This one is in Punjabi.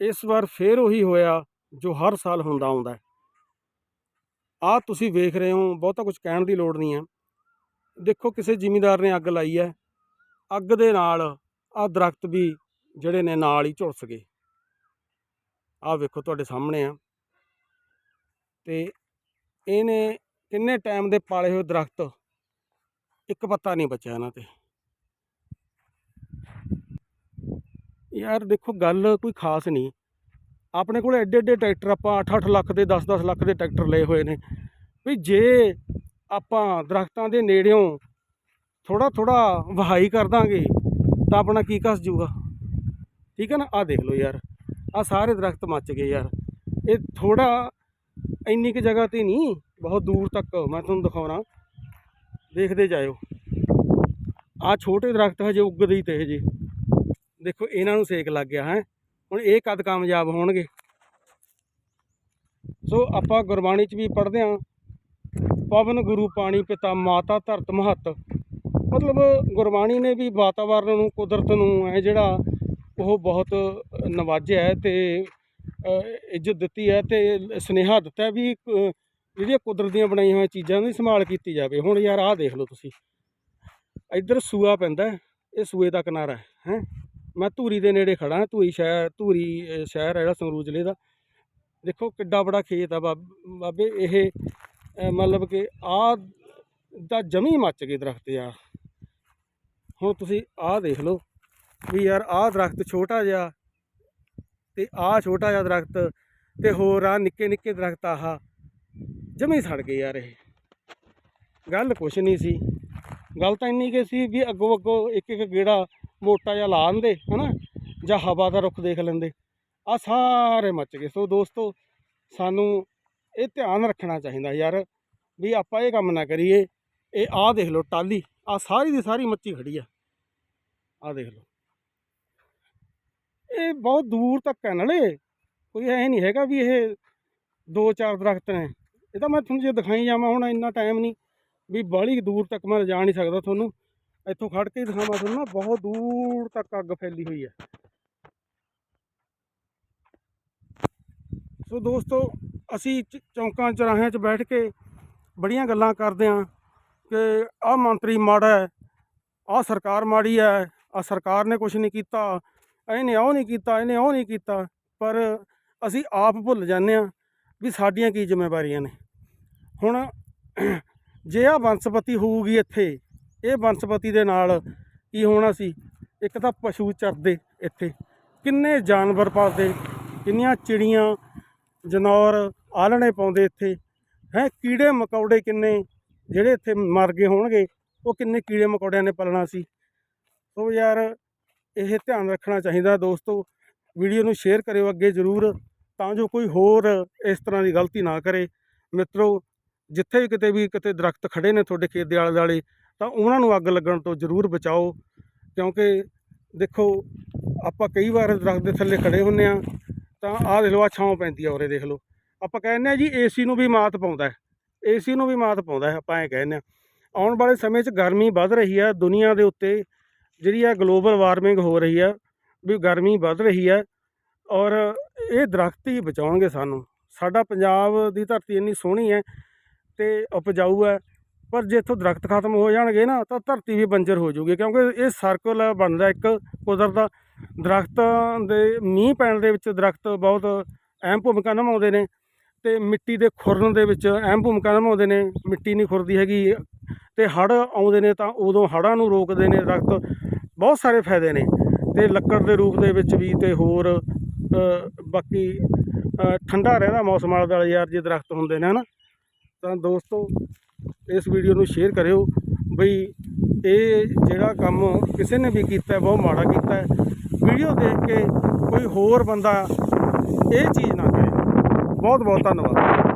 ਇਸ ਵਾਰ ਫੇਰ ਉਹੀ ਹੋਇਆ ਜੋ ਹਰ ਸਾਲ ਹੁੰਦਾ ਆਉਂਦਾ ਹੈ। ਆ ਤੁਸੀਂ ਵੇਖ ਰਹੇ ਹੋ, ਬਹੁਤਾ ਕੁਝ ਕਹਿਣ ਦੀ ਲੋੜ ਨਹੀਂ ਹੈ। ਦੇਖੋ, ਕਿਸੇ ਜ਼ਿਮੀਂਦਾਰ ਨੇ ਅੱਗ ਲਾਈ ਹੈ। ਅੱਗ ਦੇ ਨਾਲ ਆ ਦਰਖਤ ਵੀ ਜਿਹੜੇ ਨੇ ਨਾਲ ਹੀ ਝੁਲਸ ਗਏ। ਆ ਵੇਖੋ, ਤੁਹਾਡੇ ਸਾਹਮਣੇ ਆ। ਤੇ ਇਹਨੇ ਕਿੰਨੇ ਟਾਈਮ ਦੇ ਪਾਲੇ ਹੋਏ ਦਰਖਤ? ਇੱਕ ਪੱਤਾ ਨਹੀਂ ਬਚਿਆ ਇਹਨਾਂ ਤੇ। ਯਾਰ ਦੇਖੋ ਗੱਲ ਕੋਈ ਖਾਸ ਨਹੀਂ। ਆਪਣੇ ਕੋਲ ਐਡੇ ਐਡੇ ਟਰੈਕਟਰ ਆਪਾਂ 8-8 ਲੱਖ ਦੇ 10-10 ਲੱਖ ਦੇ ਟਰੈਕਟਰ ਲਏ ਹੋਏ ਨੇ। ਵੀ ਜੇ ਆਪਾਂ ਦਰਖਤਾਂ ਦੇ ਨੇੜਿਓਂ ਥੋੜਾ ਥੋੜਾ ਵਹਾਈ ਕਰ ਦਾਂਗੇ, ਤਾਂ ਆਪਣਾ ਕੀ ਕਸ ਜੂਗਾ ਠੀਕ ਹੈ ਨਾ? ਆ ਦੇਖ ਲਓ ਯਾਰ ਆ ਸਾਰੇ ਦਰਖਤ ਮੱਚ ਗਏ ਯਾਰ। ਇਹ ਥੋੜਾ ਇੰਨੀ ਕੁ ਜਗ੍ਹਾ ਤੇ ਨਹੀਂ, ਬਹੁਤ ਦੂਰ ਤੱਕ ਮੈਂ ਤੁਹਾਨੂੰ ਦਿਖਾਉਣਾ। ਦੇਖਦੇ ਜਾਇਓ। ਆ ਛੋਟੇ ਦਰਖਤ ਹਜੇ ਉੱਗਦੇ ਹੀ ਤੇ ਹਜੇ। ਦੇਖੋ ਇਹਨਾਂ ਨੂੰ ਸੇਕ ਲੱਗ ਗਿਆ, ਹੈ। ਹੁਣ ਇਹ ਕਦ ਕਾਮਯਾਬ ਹੋਣਗੇ? ਸੋ ਆਪਾਂ ਗੁਰਬਾਣੀ 'ਚ ਵੀ ਪੜ੍ਹਦੇ ਹਾਂ, ਪਵਨ ਗੁਰੂ ਪਾਣੀ ਪਿਤਾ ਮਾਤਾ ਧਰਤ ਮਹੱਤ। ਮਤਲਬ ਗੁਰਬਾਣੀ ਨੇ ਵੀ ਵਾਤਾਵਰਨ ਨੂੰ, ਕੁਦਰਤ ਨੂੰ ਹੈ ਜਿਹੜਾ ਉਹ ਬਹੁਤ ਨਵਾਜਿਆ ਹੈ ਤੇ ਇੱਜ਼ਤ ਦਿੱਤੀ ਹੈ ਤੇ ਸੁਨੇਹਾ ਦਿੱਤਾ ਵੀ ਜਿਹੜੀਆਂ ਕੁਦਰਤ ਦੀਆਂ ਬਣਾਈਆਂ ਹੋਈਆਂ ਚੀਜ਼ਾਂ ਦੀ ਸੰਭਾਲ ਕੀਤੀ ਜਾਵੇ। ਹੁਣ ਯਾਰ ਆਹ ਦੇਖ ਲਓ ਤੁਸੀਂ। ਇੱਧਰ ਸੂਆ ਪੈਂਦਾ, ਇਹ ਸੂਏ ਦਾ ਕਿਨਾਰਾ ਹੈ, ਹੈਂ। ਮੈਂ ਧੂਰੀ ਦੇ ਨੇੜੇ ਖੜਾ ਧੂਰੀ ਸ਼ਹਿਰ ਧੂਰੀ ਸ਼ਹਿਰ ਹੈ ਜਿਹੜਾ ਸੰਗਰੂਰ ਜ਼ਿਲ੍ਹੇ ਦਾ। ਦੇਖੋ ਕਿੱਡਾ ਬੜਾ ਖੇਤ ਆ ਬਾਬ- ਬਾਬੇ, ਇਹ ਮਤਲਬ ਕਿ ਆ ਦਾ ਜਮੀ ਮੱਚ ਗਏ ਦਰਖਤ ਯਾਰ। ਹੁਣ ਤੁਸੀਂ ਆਹ ਦੇਖ ਲਓ ਵੀ ਯਾਰ ਆਹ ਦਰਖਤ ਛੋਟਾ ਜਿਹਾ ਤੇ ਆਹ ਛੋਟਾ ਜਿਹਾ ਦਰਖਤ ਤੇ ਹੋਰ ਆ ਨਿੱਕੇ ਨਿੱਕੇ ਦਰਖਤ ਆਹ ਜਮੀ ਸੜ ਗਏ ਯਾਰ ਇਹ। ਗੱਲ ਕੁਛ ਨਹੀਂ ਸੀ। ਗੱਲ ਤਾਂ ਇੰਨੀ ਕਿ ਸੀ ਵੀ ਅੱਗੋਂ ਅੱਗੋਂ ਇੱਕ ਇੱਕ ਗੇੜਾ ਮੋਟਾ ਜਿਹਾ ਲਾ ਦਿੰਦੇ, ਹਨਾ? ਜਾਂ ਹਵਾ ਦਾ ਰੁੱਖ ਦੇਖ ਲੈਂਦੇ। ਆ ਸਾਰੇ ਮੱਚ ਗਏ। ਸੋ ਦੋਸਤੋ, ਸਾਨੂੰ ਇਹ ਧਿਆਨ ਰੱਖਣਾ ਚਾਹੀਦਾ ਯਾਰ, ਵੀ ਆਪਾਂ ਇਹ ਕੰਮ ਨਾ ਕਰੀਏ। ਇਹ ਆਹ ਦੇਖ ਲਓ ਟਾਲੀ ਆ ਸਾਰੀ ਦੀ ਸਾਰੀ ਮੱਚੀ ਖੜੀ ਆ। ਆਹ ਦੇਖ ਲਓ। ਇਹ ਬਹੁਤ ਦੂਰ ਤੱਕ ਹੈ ਨਾਲੇ। ਕੋਈ ਐ ਨਹੀਂ ਹੈਗਾ ਵੀ ਇਹ ਦੋ ਚਾਰ ਦਰਖਤ ਨੇ। ਇਹ ਤਾਂ ਮੈਂ ਤੁਹਾਨੂੰ ਜੇ ਦਿਖਾਈ ਜਾਵਾਂ ਹੁਣ, ਇੰਨਾ ਟਾਈਮ ਨਹੀਂ। ਵੀ ਬਾਹਲੀ ਦੂਰ ਤੱਕ ਮੈਂ ਜਾ ਨਹੀਂ ਸਕਦਾ ਤੁਹਾਨੂੰ। ਇੱਥੋਂ ਖੜ ਕੇ ਹੀ ਦਿਖਾਵਾਂ ਤੁਹਾਨੂੰ ਨਾ, ਬਹੁਤ ਦੂਰ ਤੱਕ ਅੱਗ ਫੈਲੀ ਹੋਈ ਹੈ। ਸੋ ਦੋਸਤੋ, ਅਸੀਂ ਚ- ਚੌਂਕਾਂ ਚੌਰਾਹਿਆਂ 'ਚ ਬੈਠ ਕੇ ਬੜੀਆਂ ਗੱਲਾਂ ਕਰਦੇ ਹਾਂ ਕਿ ਆਹ ਮੰਤਰੀ ਮਾੜਾ ਹੈ, ਆਹ ਸਰਕਾਰ ਮਾੜੀ ਹੈ, ਆਹ ਸਰਕਾਰ ਨੇ ਕੁਝ ਨਹੀਂ ਕੀਤਾ, ਇਹਨੇ ਉਹ ਨਹੀਂ ਕੀਤਾ, ਇਹਨੇ ਉਹ ਨਹੀਂ ਕੀਤਾ, ਪਰ ਅਸੀਂ ਆਪ ਭੁੱਲ ਜਾਂਦੇ ਹਾਂ ਵੀ ਸਾਡੀਆਂ ਕੀ ਜ਼ਿੰਮੇਵਾਰੀਆਂ ਨੇ। ਹੁਣ ਜੇ ਆ ਬੰਸਪਤੀ ਹੋਊਗੀ ਇੱਥੇ ਇਹ ਬੰਸਪਤੀ ਦੇ ਨਾਲ ਕੀ ਹੋਣਾ ਸੀ? ਇੱਕ ਤਾਂ ਪਸ਼ੂ ਚਰਦੇ ਇੱਥੇ। ਕਿੰਨੇ ਜਾਨਵਰ ਪਾਲਦੇ, ਕਿੰਨੀਆਂ ਚਿੜੀਆਂ, ਜਨੌਰ ਆਲਣੇ ਪਾਉਂਦੇ ਇੱਥੇ। ਹੈ, ਕੀੜੇ ਮਕੌੜੇ ਕਿੰਨੇ? ਜਿਹੜੇ ਇੱਥੇ ਮਰ ਗਏ ਹੋਣਗੇ, ਉਹ ਕਿੰਨੇ ਕੀੜੇ ਮਕੌੜਿਆਂ ਨੇ ਪਲਣਾ ਸੀ? ਸੋ ਯਾਰ, ਇਹ ਧਿਆਨ ਰੱਖਣਾ ਚਾਹੀਦਾ ਦੋਸਤੋ। ਵੀਡੀਓ ਨੂੰ ਸ਼ੇਅਰ ਕਰਿਓ ਅੱਗੇ ਜ਼ਰੂਰ, ਤਾਂ ਜੋ ਕੋਈ ਹੋਰ ਇਸ ਤਰ੍ਹਾਂ ਦੀ ਗਲਤੀ ਨਾ ਕਰੇ। ਮਿੱਤਰੋ, ਜਿੱਥੇ ਵੀ ਕਿਤੇ ਵੀ ਕਿਤੇ ਦਰਖਤ ਖੜੇ ਨੇ ਤੁਹਾਡੇ ਖੇਤ ਦੇ ਆਲੇ ਦੁਆਲੇ ਤਾਂ ਉਹਨਾਂ ਨੂੰ ਅੱਗ ਲੱਗਣ ਤੋਂ ਜ਼ਰੂਰ ਬਚਾਓ, ਕਿਉਂਕਿ ਦੇਖੋ, ਆਪਾਂ ਕਈ ਵਾਰ ਦਰਖਤ ਦੇ ਥੱਲੇ ਖੜੇ ਹੁੰਨੇ ਆ ਤਾਂ ਆਹ ਦੇਖ ਲਓ ਆ ਛਾਂ ਪੈਂਦੀ ਆ ਉਰੇ ਦੇਖ ਲਓ। ਆਪਾਂ ਕਹਿੰਦੇ ਆ ਜੀ, ਏਸੀ ਨੂੰ ਵੀ ਮਾਤ ਪਾਉਂਦਾ ਹੈ, ਏਸੀ ਨੂੰ ਵੀ ਮਾਤ ਪਾਉਂਦਾ ਹੈ, ਆਪਾਂ ਇਹ ਕਹਿੰਦੇ ਆ ਆਉਣ ਵਾਲੇ ਸਮੇਂ 'ਚ ਗਰਮੀ ਵੱਧ ਰਹੀ ਹੈ ਦੁਨੀਆ ਦੇ ਉੱਤੇ ਜਿਹੜੀ ਆ ਗਲੋਬਲ ਵਾਰਮਿੰਗ ਹੋ ਰਹੀ ਆ, ਵੀ ਗਰਮੀ ਵੱਧ ਰਹੀ ਹੈ ਔਰ ਇਹ ਦਰਖਤ ਹੀ ਬਚਾਉਣਗੇ ਸਾਨੂੰ। ਸਾਡਾ ਪੰਜਾਬ ਦੀ ਧਰਤੀ ਇੰਨੀ ਸੋਹਣੀ ਹੈ ਤੇ ਉਪਜਾਊ ਹੈ ਪਰ ਜੇ ਇੱਥੋਂ ਦਰਖਤ ਖਤਮ ਹੋ ਜਾਣਗੇ ਨਾ, ਤਾਂ ਧਰਤੀ ਵੀ ਬੰਜਰ ਹੋ ਜਾਊਗੀ, ਕਿਉਂਕਿ ਇਹ ਸਰਕਲ ਬਣਦਾ ਇੱਕ ਕੁਦਰਤ ਦਾ। ਦਰਖਤਾਂ ਦੇ ਮੀਂਹ ਪੈਣ ਦੇ ਵਿੱਚ ਦਰਖਤ ਬਹੁਤ ਅਹਿਮ ਭੂਮਿਕਾ ਨਿਭਾਉਂਦੇ ਨੇ ਤੇ ਮਿੱਟੀ ਦੇ ਖੁਰਨ ਦੇ ਵਿੱਚ ਅਹਿਮ ਭੂਮਿਕਾ ਨਿਭਾਉਂਦੇ ਨੇ। ਮਿੱਟੀ ਨਹੀਂ ਖੁਰਦੀ ਹੈਗੀ ਤੇ ਹੜ੍ਹ ਆਉਂਦੇ ਨੇ ਤਾਂ ਉਦੋਂ ਹੜ੍ਹਾਂ ਨੂੰ ਰੋਕਦੇ ਨੇ ਦਰਖਤ। ਬਹੁਤ ਸਾਰੇ ਫਾਇਦੇ ਨੇ ਤੇ ਲੱਕੜ ਦੇ ਰੂਪ ਦੇ ਵਿੱਚ ਵੀ ਤੇ ਹੋਰ ਬਾਕੀ ਠੰਡਾ ਰਹਿੰਦਾ ਮੌਸਮ ਆਲੇ ਦੁਆਲੇ ਯਾਰ ਜੇ ਦਰਖਤ ਹੁੰਦੇ ਨੇ, ਹਨਾ। ਤਾਂ ਦੋਸਤੋ ਇਸ ਵੀਡੀਓ ਨੂੰ ਸ਼ੇਅਰ ਕਰਿਓ। ਬਈ ਇਹ ਜਿਹੜਾ ਕੰਮ ਕਿਸੇ ਨੇ ਵੀ ਕੀਤਾ ਬਹੁਤ ਮਾੜਾ ਕੀਤਾ ਵੀਡੀਓ ਦੇਖ ਕੇ ਕੋਈ ਹੋਰ ਬੰਦਾ ਇਹ ਚੀਜ਼ ਨਾ ਕਰੇ। ਬਹੁਤ ਬਹੁਤ ਧੰਨਵਾਦ।